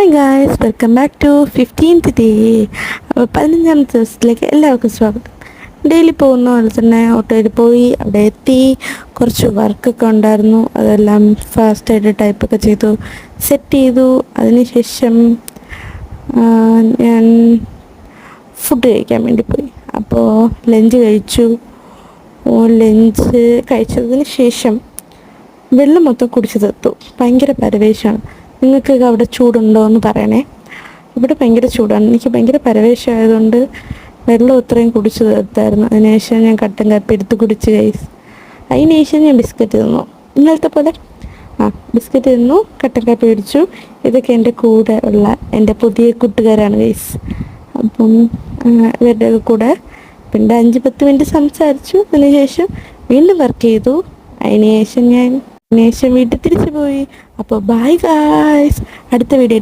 Hi guys welcome back to fifteenth day അപ്പോൾ പതിനഞ്ചാമത്തെ ദിവസത്തിലേക്ക് എല്ലാവർക്കും സ്വാഗതം. ഡെയിലി പോകുന്ന പോലെ തന്നെ ഓട്ടോയിൽ പോയി അവിടെ എത്തി. കുറച്ച് വർക്കൊക്കെ ഉണ്ടായിരുന്നു. അതെല്ലാം ഫാസ്റ്റായിട്ട് ടൈപ്പൊക്കെ ചെയ്തു. സെറ്റ് ചെയ്തു. അതിനുശേഷം ഞാൻ ഫുഡ് കഴിക്കാൻ വേണ്ടി പോയി. അപ്പോൾ ലഞ്ച് കഴിച്ചു. ലഞ്ച് കഴിച്ചതിന് ശേഷം വെള്ളം മൊത്തം കുടിച്ചു തീർത്തു. ഭയങ്കര പരവേശമാണ്. നിങ്ങൾക്കൊക്കെ അവിടെ ചൂടുണ്ടോ എന്ന് പറയണേ. ഇവിടെ ഭയങ്കര ചൂടാണ്. എനിക്ക് ഭയങ്കര പരവേശമായതുകൊണ്ട് വെള്ളം ഇത്രയും കുടിച്ചു തീർത്തായിരുന്നു. അതിനുശേഷം ഞാൻ കട്ടൻ കപ്പ് എടുത്ത് കുടിച്ച് കൈസ് അതിനുശേഷം ഞാൻ ബിസ്ക്കറ്റ് തിന്നു. ഇന്നലത്തെ പോലെ? ആ ബിസ്ക്കറ്റ് തിന്നു കട്ടൻ കപ്പ് മേടിച്ചു ഇതൊക്കെ എന്റെ കൂടെ ഉള്ള എന്റെ പുതിയ കൂട്ടുകാരാണ് ഗൈസ് അപ്പം ഇവരുടെ കൂടെ പിന്നെ അഞ്ച് പത്ത് മിനിറ്റ് സംസാരിച്ചു. അതിനുശേഷം വീണ്ടും വർക്ക് ചെയ്തു. അതിനുശേഷം ഞാൻ അതിനുശേഷം വീട്ടിൽ തിരിച്ചു പോയി. അപ്പോൾ ബൈ ഗായ്സ് അടുത്ത വീഡിയോ